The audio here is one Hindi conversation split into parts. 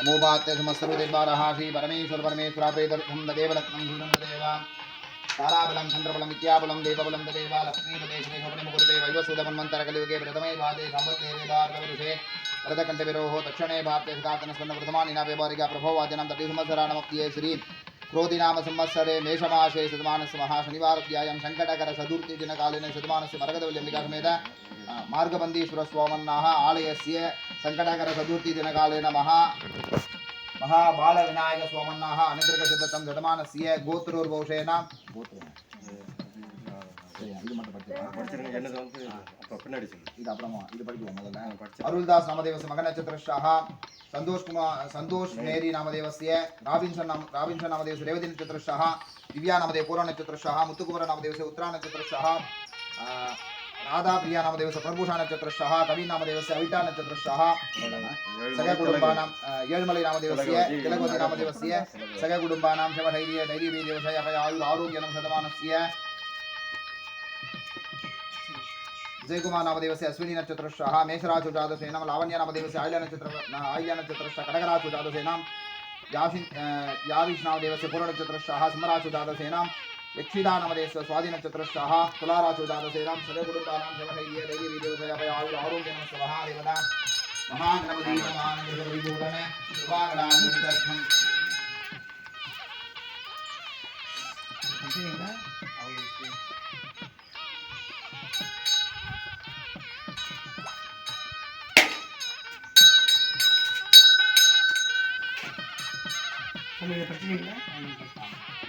नमोपात्य समस्तरुदेवारः श्री परमेश्वर परमेश्वरा प्रेतर्थं तदेव लक्ष्मं धूनं तदेव ताराबलं चन्द्रबलं विद्याबलं देवबलं तदेव लक्ष्मीपदे श्री स्वप्ने मुकुरुते वैवस्वतमन्वन्तरकलियुगे प्रथमे वेदार्थवरुषे वरदकण्ठविरोहो दक्षिणे भारते प्रथमानिना व्यवहारिका प्रभो वाद्यनां श्री क्रोधिनाम संवत्सरे मेषमासे शतमानस्य महाशनिवारत्यायं शङ्कटकर चतुर्थी दिनकालीन शतमानस्य मरगदवल्यम्बिका समेत मार्गबन्धीश्वर स्वामन्नाः आलयस्य சங்கடகர சதுர்த்தி தினகாலே நமஹ. மகாபால விநாயக சுவாமன்னாக அனுகிரக சித்தத்தம் திடமானசிய கோத்திரோர் பௌஷேனா கோத்திரம் அருள்தாஸ் நாமதேவச மக நட்சத்திரஷாக சந்தோஷ் குமார் சந்தோஷ் மேரி நாமதேவசிய ராபின்சன் நாம் ராபின்சன் நாமதேவச உத்தரா நட்சத்திரஷாக मुत्तुकुमार नामदेवस्य प्रभूषा नक्षत्रश्याः कवि नामदेवस्य अविटा नक्षत्रश्याः सगकुटुम्बानां येळ्मलै नामदेवस्य तिलकवती नामदेवस्य सगकुटुम्बानां शवधैर्य धैर्यवीर्यवशय अभय आयु आरोग्यनं शतमानस्य विजयकुमार नामदेवस्य अश्विनी नक्षत्रश्रः मेषराजु जातसेनां लावण्य नामदेवस्य आयल्य नक्षत्र आयल्य नक्षत्रश्रः कडगराजु जातसेनां यावि याविष् नामदेवस्य पूर्वनक्षत्रश्रः सिंहराजु जातसेनां यक्षिदा नामदेवस्य स्वादिनक्षत्रश्रः तुलाराजु जातसेनां सर्वकुटुम्बानां शवधैर्य दैर्यवीर्यवशय अभय आयु आरोग्यनं स्वः देवता महागणपति नमानन्दविभूषण शुभागणान्वितर्थम् உங்களுக்கு பிரச்சனை இல்லை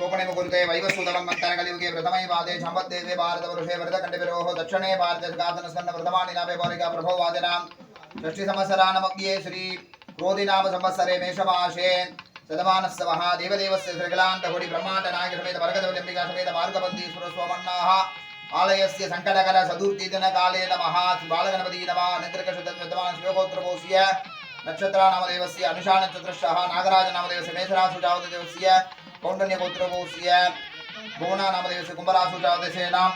कोपणे मुकुरुते वैवस्वतलं मन्तरकलियुगे प्रथमै पादे सम्पद्देवे भारतवर्षे वरदकण्डविरोः दक्षिणे भारते सुगासनस्कन्द प्रथमानि नामे पौरिका प्रभो वादिनां षष्टिसंवत्सरानमग्ये श्री क्रोधिनाम संवत्सरे मेषमासे शतमानस्य महादेवदेवस्य श्रीकलान्तकोटि ब्रह्माण्डनायक समेत वरगदवल्यम्बिका समेत मार्गबन्धीश्वर स्वमन्नाः आलयस्य सङ्कटकर चतुर्थीदिनकालेन महा बालगणपती नमः निद्रकशतविद्वान् शिवगोत्रभूष्य नक्षत्रानामदेवस्य अनुषानक्षत्रश्रः नागराजनामदेवस्य मेषरासुजावदेवस्य கௌண்டல்யகோத்திரோசிய புவனாநாமதேச கும்பராசுஜாதசேனாம்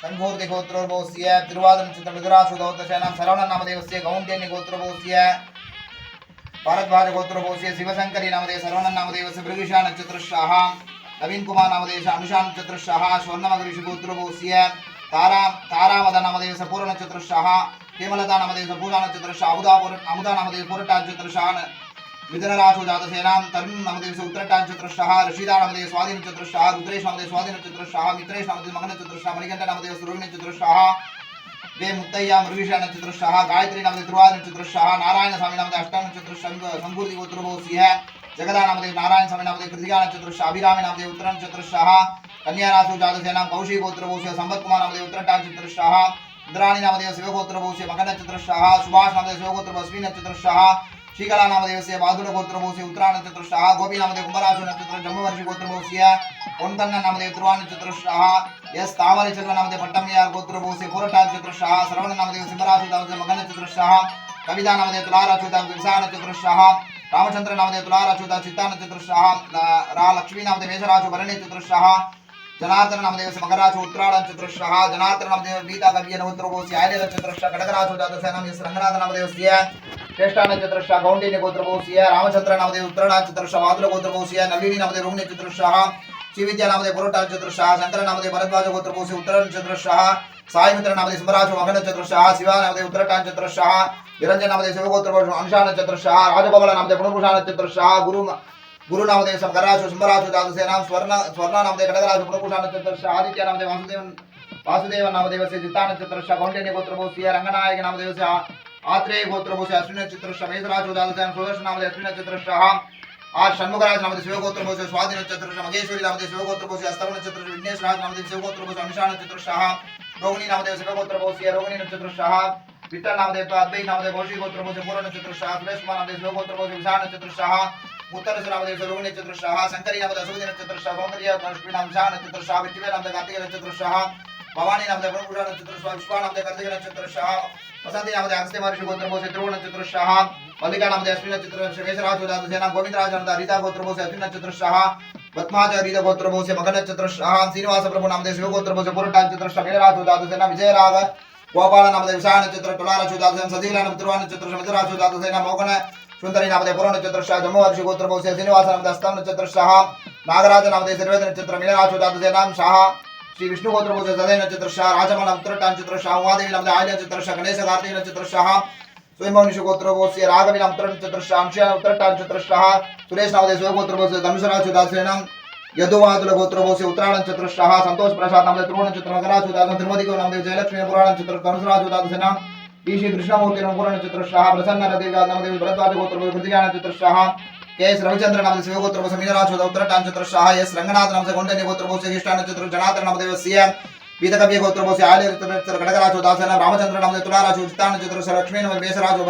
சங்கோர்திகோத்திரோபோசிய திருவாதனச்சித்த மிதுராசுதௌத்தசேனாம் சரவணநாமதேவசிய கௌண்டியன்யகோத்திரோபோசிய பரத்வாஜகோத்திரோபோசிய சிவசங்கரி நாமதே சரவணநாமதேவச பிருகிஷா நட்சத்திரஷாக நவீன்குமார் நாமதேச அனுஷா நட்சத்திரஷாக ஸ்வர்ணமகரிஷிகோத்திரோபோசிய தாரா தாராமத நாமதேவச பூர்ண நட்சத்திரஷாக ஹேமலதா நாமதேவச பூஜா நட்சத்திரஷா அமுதா அமுதா நாமதேவ பூரட்டா நட்சத்திரஷான नक्षत्रश्रः जातसेनां तरुण उत्तरटा नक्षत्रश्रः ऋषिदा नामदेव स्वाधीन नक्षत्रश्रः रुद्रेश नामदेव स्वाधीन नक्षत्रश्रः मित्रेश नामदेव मगन नक्षत्रश्रः मणिकण्ठ रोहिणी वे मुत्तय्य मृगीष नक्षत्रश्रः गायत्री नामदेव ध्रुवा नक्षत्रश्रः नारायण स्वामी नामदेव अष्टा नक्षत्रश्रः संपूर्ति गोत्रभूष्य जगदा नामदेव नारायण स्वामी नामदेव कृतिका नक्षत्रश्रः अभिरामी नामदेव उत्तर नक्षत्रश्रः कन्या राशु जातसेनां कौशिक गोत्रभूष्य संपत् कुमार नामदेव उत्तरटा नक्षत्रश्रः इंद्राणी नामदेव शिवगोत्रभूष्य मकर नक्षत्रश्रः सुभाष नामदेव శ్రీకళా నామదేవస్య బాధుర గోత్రభూసి ఉత్తరా నక్షత్రష్ట గోపీ నామదేవ కుంభరాశు నక్షత్రం జమ్మవర్షి గోత్రభూస్య కొంతన్న నామదేవ ధ్రువా నక్షత్రష్ట ఎస్ తావలి చల్వ నామదేవ పట్టమయార్ గోత్రభూసి పూరటా నక్షత్రష్ట శ్రవణ నామదేవ సింహరాశు తామదేవ మగ నక్షత్రష్ట కవితా నామదేవ తులారాశు తామ విసా రామచంద్ర నామదేవ తులారాశు తా చిత్తా రా లక్ష్మీ నామదేవ మేషరాశు భరణి నక్షత్రష్ట जनार्दन नामदेव मकराशु उत्तराळ नक्षत्रश्रः जनार्दन नामदेव गीता कव्य नवोत्रभूष्य आर्य नक्षत्रश्रः कडकराशु जातसेनां यस रंगनाथ नामदेवस्य श्रेष्ठा नक्षत्रश्रः गौंडिन्य गोत्रभूष्य रामचंद्र नामदेव उत्तराळ नक्षत्रश्रः वादुल गोत्रभूष्य नलिनी नामदेव रोहिणी नक्षत्रश्रः श्रीविद्या नामदेव पुरोटा नक्षत्रश्रः शंकर नामदेव भरद्वाज गोत्रभूष्य उत्तर नक्षत्रश्रः साईमित्र नामदेव सिंहराशु मघ नक्षत्रश्रः शिवा नामदेव उत्तरटा नक्षत्रश्रः निरंजन नामदेव शिवगोत्रभूषण अनुषा नक्षत्रश्रः राजबल नामदेव पुनर्भूषा नक्षत्रश्रः गुरु ಗುರುನಾಮದೇವ ಸಂಗರಾಜು ಸಿಂಹರಾಜು ದಾದಸೇನಾಂ ಸ್ವರ್ಣ ಸ್ವರ್ಣನಾಮದೇವ ಕಡಗರಾಜು ಪುರಪುಷಾನ ಚತುರ್ಷ ಆದಿತ್ಯ ನಾಮದೇವ ವಾಸುದೇವನ್ ವಾಸುದೇವ ನಾಮದೇವ ಶ್ರೀ ಚಿತ್ತಾನ ಚತುರ್ಷ ಕೌಂಡನ್ಯ ಗೋತ್ರಭೋ ಶ್ರೀ ರಂಗನಾಯಕ ನಾಮದೇವ ಶ್ರೀ ಆತ್ರೇಯ ಗೋತ್ರಭೋ ಶ್ರೀ ಅಶ್ವಿನ ಚತುರ್ಷ ಮೇಸರಾಜು ದಾದಸೇನ ಸುದರ್ಶನ ನಾಮದೇವ ಅಶ್ವಿನ ಚತುರ್ಷ ಆ ಷಣ್ಮುಖರಾಜ ನಾಮದ ಶಿವಗೋತ್ರಭೋ ಶ್ರೀ ಸ್ವಾಧೀನ ಚತುರ್ಷ ಮಗೇಶ್ವರಿ ನಾಮದೇವ ಶಿವಗೋತ್ರಭೋ ಶ್ರೀ ಅಸ್ತವನ ಚತುರ್ಷ ವಿಘ್ನೇಶ್ ರಾಜ ನಾಮದೇವ ಶಿವಗೋತ್ರಭೋ ಶ್ರೀ ಅನುಷಾನ ಚತುರ್ಷ ರೋಹಿಣಿ ನಾಮದೇವ ಶಿವಗೋತ್ರಭೋ ಶ್ರೀ ರೋಹಿಣಿ ಚತುರ್ಷ ವಿಠಲ್ ನಾಮದೇವ ಅದ್ವೈ ನಾಮದೇವ ಘೋಷಿ ಗೋತ್ರಭೋ ಶ್ರೀ ಪೂರ್ಣ ಚತುರ್ಷ ಸುರೇಶ್ ಕುಮಾರ್ ನಾಮದೇವ ಶಿವಗೋತ್ರಭೋ ಶ್ರೀ ವಿಷಾಣ ಚತುರ್ಷ रोहिणी नक्षत्र शाह शंकरी नामदेव अश्वती नक्षत्र शाह सौंदर्य लक्ष्मी नाम शाह नक्षत्र शाह विट्टिवे नामदेव कार्तिक नक्षत्र शाह भवानी नामदेव प्रभुषा नक्षत्र शाह विश्वा नामदेव कार्तिक नक्षत्र शाह वसंती नामदेव अगस्त्य महर्षि गोत्र भोसे ध्रुव नक्षत्र शाह मल्लिका नामदेव अश्विन नक्षत्र शेषराज उदात सेना गोविंदराज नामदेव हरिता गोत्र भोसे अश्विन नक्षत्र शाह पद्माज हरित गोत्र भोसे मगन नक्षत्र शाह श्रीनिवास प्रभु नामदेव शिव गोत्र भोसे पुरटा नक्षत्र शाह वीरराज उदात सेना विजयराग गोपाल नामदेव विशाल नक्षत्र उदात सेना सजीला नाम तिरुवा नक्षत्र मित्रराज उदात सेना मोगन सुंदरी नामदेव पुर नक्षत्र शाह, जम्मू हर्षि गोत्र भोसे श्रीनिवास नामदेव अस्तम नक्षत्र शाह, नागराज नामदेव सर्वेद नक्षत्र मीनराज उदात सेना शाह, श्री विष्णु गोत्र भोसे सदय नक्षत्र शाह राजमान उत्तरटा नक्षत्र शाह, उमादेवी नामदेव आय शाह, गणेश कार्तिक नक्षत्र शाह स्वयंभवनिष गोत्र भोसे राघवी नाम उत्तर नक्षत्र शाह, अंशया उत्तरटा नक्षत्र शाह, सुरेश नामदेव शिव गोत्र भोसे धनुषराज उदात सेना यदुवादुल गोत्र संतोष प्रसाद तिरुमति को जयलक्ष्मी पुराण नक्षत्र धनुषराज उदात सेना ईशी कृष्णमूर्ति नमपुर नक्षत्र प्रसन्न रदेव नामदेव भरद्वाज गोत्र मीनराज उदात उत्तरटा एस रंगनाथ नामदेव गोंडनी गोत्र भोसे ज्येष्ठा नक्षत्र जनार्दन नामदेव सीएम पीतकव्य गोत्र भोसे आले नक्षत्र खडगराज उदात सेना रामचंद्र नामदेव तुलाराज चित्ता नक्षत्र लक्ष्मी नामदेव मेषराज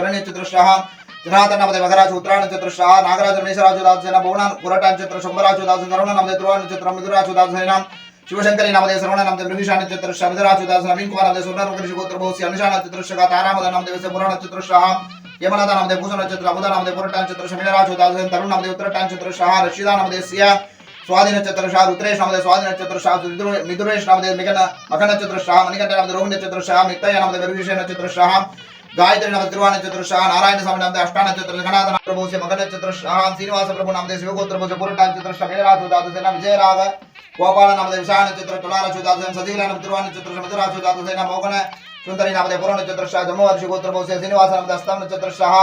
सेना शिवशंकरी नामदेव सर्वण नामदेव निशान चतुर्ष अभिधराचुदास नवीन कुमार नामदेव सुनर मुकर्ष गोत्र बहुसी अनुशान चतुर्ष का तारामद नामदेव से पुराण चतुर्ष यमनाथ नामदेव भूषण चतुर्ष अबुदा नामदेव पुरटान चतुर्ष मीनराचुदास तरुण नामदेव उत्तरटान चतुर्ष रशीदा नामदेव सिया स्वाधीन चतुर्ष रुद्रेश नामदेव स्वाधीन चतुर्ष मिदुरेश नामदेव मिगन मखन चतुर्ष मणिकंठ नामदेव रोहिण चतुर्ष मित्तय नामदेव विभीषण चतुर्ष गायत्री नामदेव तिरुवा नारायण स्वामी नामदेव अष्टा नक्षत्र नाम प्रभु से मगन नक्षत्र श्रीनिवास प्रभु नामदेव शिवगोत्र प्रभु से पुरटा नक्षत्र शाह मीनराज उदात सेना विजयराग गोपाल नामदेव विशाल नक्षत्र तुलाराज उदात सेना सजीला नाम तिरुवा नक्षत्र मिथुराज उदात सेना मोगन, सुंदरी नामदेव पुर नक्षत्र शाह, जम्मू हर्षि गोत्र प्रभु से श्रीनिवास नामदेव अस्तम नक्षत्र शाह,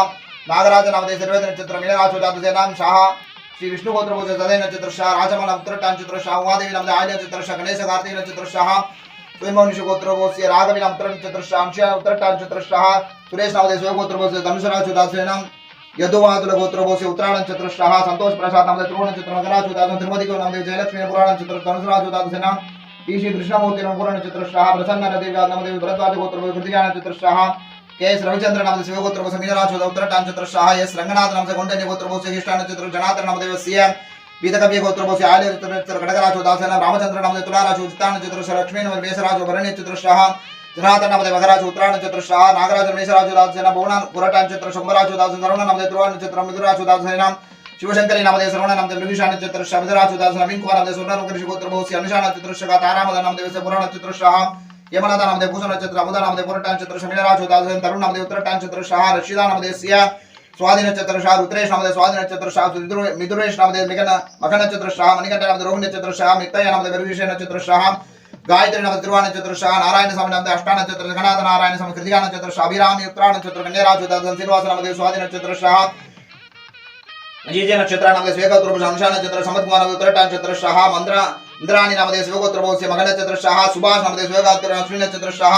नागराज नामदेव सर्वेद नक्षत्र मीनराज उदात सेना शाह, श्री विष्णु गोत्र सदय नक्षत्र शाह राजमान उत्तरटा नक्षत्र शाह उमादेवी नाम आय नक्षत्र शाह, गणेश कार्तिक नक्षत्र शाह स्वयंभवनिष गोत्र भोज राघवी नाम उत्तर नक्षत्र शाह अंशया उत्तरटा नक्षत्र शाह सुरेश नामदेव शिव गोत्र भोज धनुषराज उदासेना यदुवादुल गोत्र भोज उत्तरायण नक्षत्र शाह संतोष प्रसाद नामदेव ध्रुव नक्षत्र मकराज उदासन तिरुमति को नामदेव जयलक्ष्मी पुराण नक्षत्र धनुषराज उदासेना ईशी कृष्णमूर्ति नमपुर नक्षत्र प्रसन्न नदेव नामदेव भरद्वाज गोत्र भोज कृतिका नक्षत्र शाह केएस शिवगोत्र भोसे मीनराज उत्तरटा नक्षत्र शाह एस रंगनाथ नामसे गोंडनी गोत्र ज्येष्ठा नक्षत्र जनार्दन नामदेव सीएम गोत्र दासेना रामचंद्र नामदेव तुलाराज चित्ता नक्षत्र लक्ष्मी नामदेव मेषराज भरणी नक्षत्र शाह जनार्दन नामदेव मकराज उत्तरायण नक्षत्र शाह नागराज मेषराज दासेना भुवना पुरटा नक्षत्र शंभराज दास करुण नामदेव तुरुवा नक्षत्र मिथुराज दासेना शिवशंकरी नामदेव श्रवण नामदेव मृगीषा नक्षत्र शाह मिथुराज दास नवीन कुमार नामदेव सुंदर मुखर्जी गोत्र भोसे अनुषा नक्षत्र शाह तारामद नामदेव से पुराण नक्षत्र शाह यमनाथ नामदेव भूषण नक्षत्र अमुदा नामदेव पुरटा नक्षत्र शमीनराज उदासन तरुण नामदेव उत्तरटा नक्षत्र शाह रशिदा नामदेव स्वाधि नक्षत्र शाह उत्तरेश नामदे स्वाधि नक्षत्र शाह मिथुरेश नामदे मृगन मख नक्षत्र शाह मणिकंठ नामदे रोहिणी नक्षत्र शाह मित्तय नामदे गर्भिष नक्षत्र शाह गायत्री नामदे तिरुवा नक्षत्र शाह नारायण स्वामी नामदे अष्टा नक्षत्र जगन्नाथ नारायण स्वामी कृतिका नक्षत्र शाह अभिराम उत्तरा नक्षत्र कन्याराज श्रीवास नामदे स्वाधि नक्षत्र शाह जीजे नक्षत्र नामदे स्वेगोत्र अंशा नक्षत्र समत कुमार उत्तरट नक्षत्र शाह मंद्रा इंद्राणी नामदे स्वेगोत्र मग नक्षत्र शाह सुभाष नामदे स्वेगात्र अश्विन नक्षत्र शाह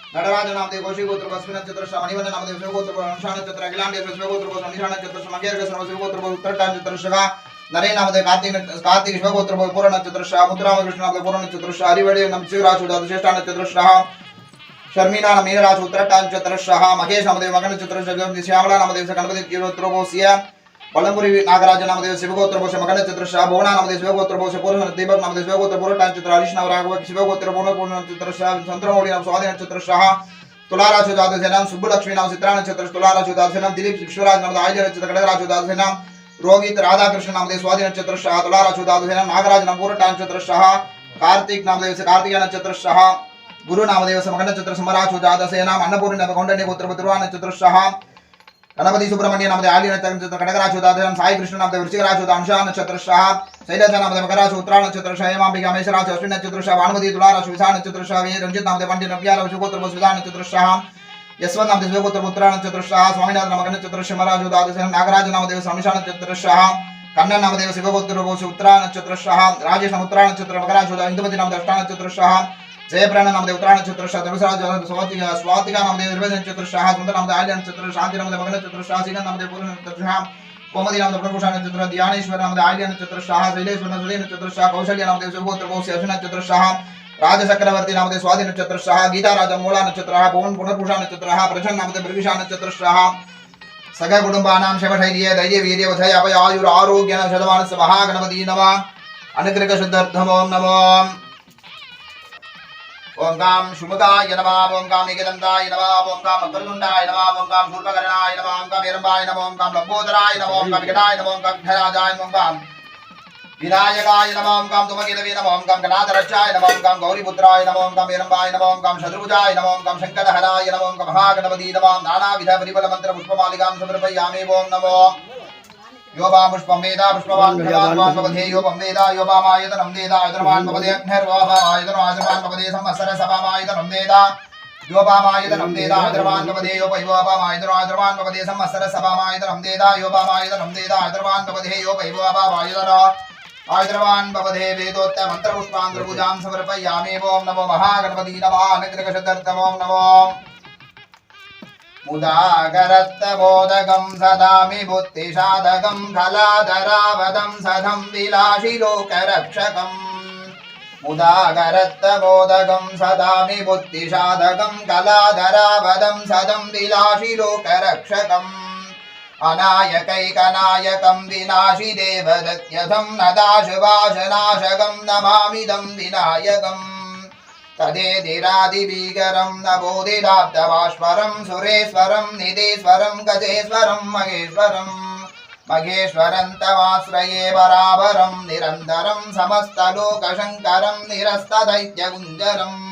நடராஜ நாமதே கோஷிகோத்திர பஸ்மி நட்சத்திர மணிவந்த நாமதே சிவகோத்திர அனுஷா நட்சத்திர அகிலாண்டேஸ்வர சிவகோத்திர போது அனுஷா நட்சத்திர மகேர்க சர்வ சிவகோத்திர போது உத்திரட்டா நட்சத்திர சிவா நரே நாமதே கார்த்திக் கார்த்திக் சிவகோத்திர போது பூர நட்சத்திர ஷா முத்துராமகிருஷ்ண நாமதே பூர நட்சத்திர ஷா அறிவடே நம் சிவராஜோட அதிசேஷ்டா நட்சத்திர ஷா शर्मीना नमीन राज उत्तर टांग चतुर्श महेश नमदेव मगन चतुर्श श्यामला नमदेव से गणपति कीर्तोपोसिया पलंपुरी नागराज नामदेव शिवगोत्र भोष, मगन नक्षत्र शाह भुवना नामदेव शिवगोत्र भोष पूर्ण दीपक नाम राघव, शिवगोत्र पूर्ण पूर्ण नक्षत्र शाह, चंद्रमौली नाम स्वाதி नक्षत्र शाह, तुलाराज उदास नाम सुब्बलक्ष्मी नाम चित्रा नक्षत्र तुलाराज उदास नाम दिलीप नाम उदास नाम रोहित, राधाकृष्ण नाम नागराज नाम पूर्णटा नक्षत्र शाह, कार्तिक नामदेव से कार्तिक नक्षत्र शाह, गुरु नामदेव मगन नक्षत्र समराज जातसे नाम ಗಣಪತಿ ಸುಬ್ರಹ್ಮಣ್ಯ ನಮ್ಮದೇ ಆಲಿನ ನಕ್ಷತ್ರ ಕಡಗರಾಶೋದಾಧನ ಸಾಯಿ ಕೃಷ್ಣ ನಮ್ಮದೇ ವೃಷಿಕರಾಶೋದ ಅಂಶ ನಕ್ಷತ್ರಶಃ ಶೈಲಜ ನಮ್ಮದೇ ಮಕರಾಶ ಉತ್ತರ ನಕ್ಷತ್ರಶ ಹೇಮಾಂಬಿಕ ಮೇಷರಾಶ ಅಶ್ವಿನ ನಕ್ಷತ್ರಶ ವಾಣಮತಿ ತುಲಾರಾಶ ವಿಶಾ ನಕ್ಷತ್ರಶ ವೇ ರಂಜಿತ್ ನಮ್ಮದೇ ಪಂಡಿ ನವ್ಯಾಲ ಶುಭೋತ್ರ ಸುಧಾ ನಕ್ಷತ್ರಶ ಯಶವಂತ ನಮ್ಮದೇ ಶಿವಗೋತ್ರ ಉತ್ತರ ನಕ್ಷತ್ರಶ ಸ್ವಾಮಿನಾಥ ನಮಗ ನಕ್ಷತ್ರ ಶಿವರಾಜೋದಾಧನ ನಾಗರಾಜ ನಮ್ಮದೇವ ಸಮಿಷ ನಕ್ಷತ್ರಶ ಕಣ್ಣನ್ ನಮ್ಮದೇವ ಶಿವಗೋತ್ರ ಉತ್ತರ ನಕ್ಷತ್ರಶ ರಾಜೇಶ್ ನಮ್ಮ ಉತ್ತರ ನಕ್ಷತ್ರ ಮಕರಾಶೋದ ಇಂದುಮತಿ ನಮ್ಮದೇ ಅಷ್ಟ ನಕ್ಷತ್ರಶ नक्षत्रश राजेश उत्तरा नक्षत्र नामदेव आर्य नक्षत्र नाम प्रभुषा नक्षत्र ध्यानेश्वर नाम आर्य नक्षत्र कौशल्य नाम सुगोत्र बहुस्य अर्जुन नक्षत्र शाह राज चक्रवर्ती नाम मूला पुनर्भूषा नक्षत्र प्रसन्न नाम ब्रविषा ఓంకాం సుముఖాయ నమ ఓంకాం నిగదంతాయ నమ ఓంకాం అగ్రగుండాయ నమ ఓంకాం శూర్పకరణాయ నమ ఓంకాం వీరంబాయ నమ ఓంకాం లంబోదరాయ నమ ఓంకాం వికటాయ నమ ఓంకాం విఘ్నరాజాయ ఓంకాం వినాయకాయ నమ ఓంకాం తుమకిలవే నమ ఓంకాం గణాధరక్షాయ నమ ఓంకాం గౌరీపుత్రాయ నమ ఓంకాం వీరంబాయ నమ ఓంకాం శత్రుభుజాయ నమ ఓంకాం శంకరహరాయ నమ ఓంకాం మహాగణపతి నమ నానావిధ పరిమళ మంత్ర పుష్పమాలికాం సమర్పయామే ఓం నమో गाम तुमकिलवे नमः ओम गाम गणाधरक्षाय ओम गाम गौरीपुत्राय नमः ओम गाम हिरम्बाय नमः ओम गाम शत्रुभुजाय नमः ओम गाम शङ्करहराय नमः ओम गाम महागणपति नमः नानाविध परिबल मंत्र पुष्पमालिकां समर्पयामि ओम नमो योबा पुष्पं वेदा। पुष्पवान् प्रवान् भवते योपं वेदा योपामायतनं वेदा आयतनवान् भवते अग्निर्वापामायतनो आयतनवान् भवते संवत्सर सभामायतनं वेदा। योपामायतनं वेदा आयतनवान् भवते योपैवोपामायतनो आयतनवान् भवते संवत्सर सभामायतनं वेदा योपामायतनं वेदा आयतनवान् आयतनवान् भवते वेदोत्तर मन्त्रपुष्पान्तर्पूजां नमो महागणपति नमः अनुग्रहशतर्थम ओम नमो। मुदागरत्तबोधकं सदामि बुद्धिसाधकं कलाधरावदं सधं विलाशिलोकरक्षकम् मुदागरत्तबोधकं सदामि बुद्धिसाधकं कलाधरावदं सदं विलाशिलोकरक्षकम् अनायकैकनायकं विनाशि देवदत्यथं नदाशुभाशनाशकं नमामिदं विनायकम् तदेधिरादिभीकरं नवोदिराब्धभास्वरं सुरेश्वरं निधीश्वरं गजेश्वरं महेश्वरम् महेश्वरं तमाश्रये परावरं निरन्तरं समस्तलोकशङ्करं निरस्तदैत्यकुञ्जरम्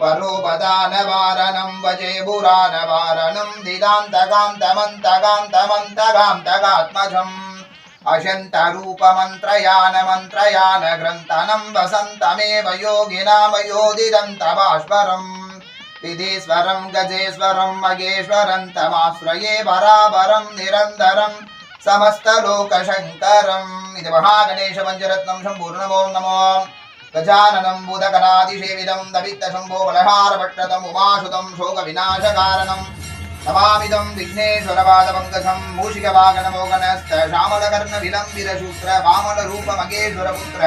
वरोपदानवारणं वचे पुराणवारणं दिदान्तकान्तमन्तकान्तमन्तकान्तकात्मजम् अशन्तरूपमन्त्रयान ग्रन्थनं वसन्तमेव योगिनाम योदिदन्तभास्वरम् विधीश्वरं गजेश्वरं मगेश्वरं तमाश्रये परावरं निरन्तरं समस्तलोकशङ्करम् इति महागणेशपञ्चरत्नं सम्पूर्णमो नमो गजाननं बुधगणादिसेविदं दवित्तशम्भो बलहारभट्टतम् उमासुतं शोकविनाशकारणम् నమామిదం విఘ్నేశ్వరపాదపంకజం మూషికవాగనమోగనస్థ శ్యామలకర్ణ విలంబిరశూత్ర వామనరూప మగేశ్వరపుత్ర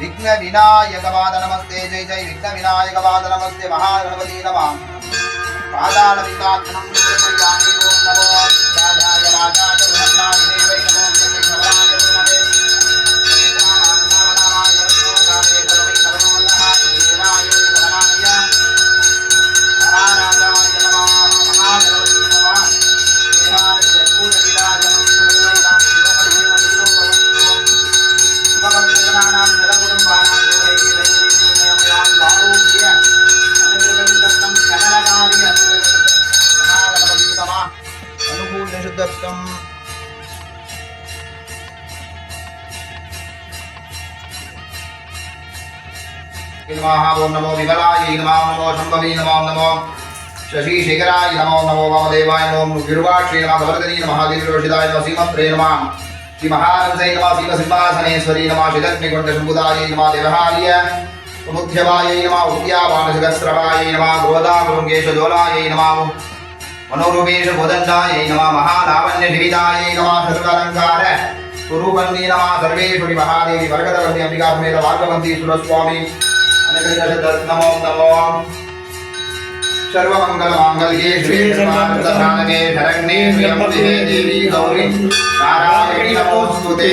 విఘ్న వినాయకవాద నమస్తే జై జై విఘ్న వినాయకవాద నమస్తే మహాగణపతి నమ పాదాల వికాక్షణం सुखभक्तजनानां जलकुटुम्बानां योगैर्वैर्यमयां आरोग्य अनुग्रहविदत्तं सकलकार्य महागणपति नमः अनुकूलनिषुद्धत्वम् नमः ओम नमो विमलाय नमः नमो शम्भवे नमः नमो शशिशेखराय नमो नमो वामदेवाय नमो गिरुवाक्षे नमः भवरदनी नमः गिरिरोषिताय नमः सीमप्रे नमः श्री महारंसै नमः शिवसिंहासनेश्वरी नमः शिलक्ष्मीकुण्डशम्भुदायै नमः देवहार्य समुद्यवायै नमः उद्यावानसहस्रवायै नमः गोदामृङ्गेशजोलायै नमः मनोरूपेश गोदण्डायै नमः महालावण्यशिविदायै नमः सर्वालङ्कार स्वरूपन्नी नमः सर्वेश्वरि महादेवी वरगदवन्दी अंबिका समेत भार्गवन्ती, सुरस्वामी नमो नमो। सर्वमङ्गलमाङ्गल्ये श्री सर्वानन्दसाधके शरण्ये त्र्यम्बके देवी गौरी नारायणी नमोऽस्तुते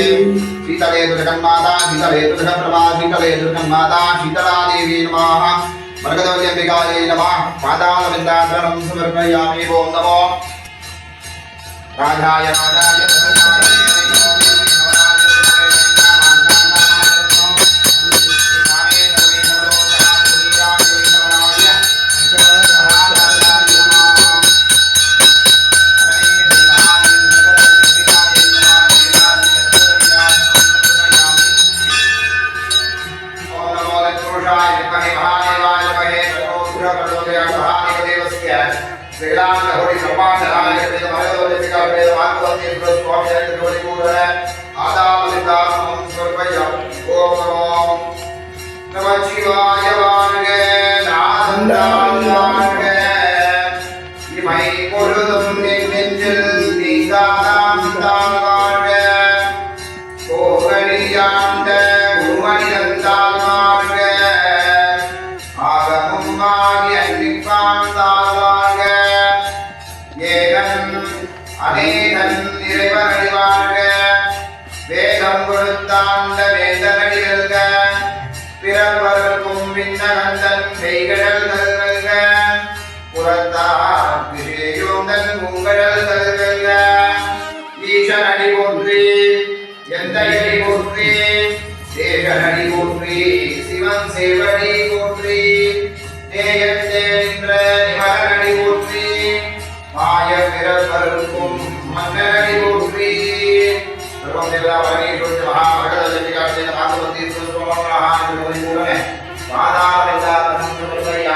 शीतले दुर्गन्माता शीतले दुर्गप्रभा शीतले दुर्गन्माता शीतला देवी नमः मरगदवल्यम्बिकायै नमः पादालबिन्दाग्रणं समर्पयामि ॐ नमो राजाय राजाय செய்கடல் நல்கல்க புறத்தார் விஷயோந்தன் உங்கடல் நல்கல்க ஈசன் அடி போற்றி எந்த அடி போற்றி சேகன் அடி போற்றி சிவன் சேவடி போற்றி. நேயத்தே நின்ற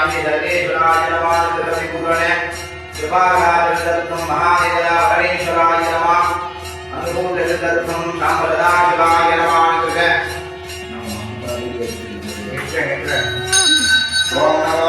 அமி சர்வேஸ்வராய நமா திருபதி பூரணே கிருபாகாரத்தம் மகாதேவதா பரேஸ்வராய நமா. அனுகூலத்தம் சம்பரதா சிவாய நமா ஓம் நம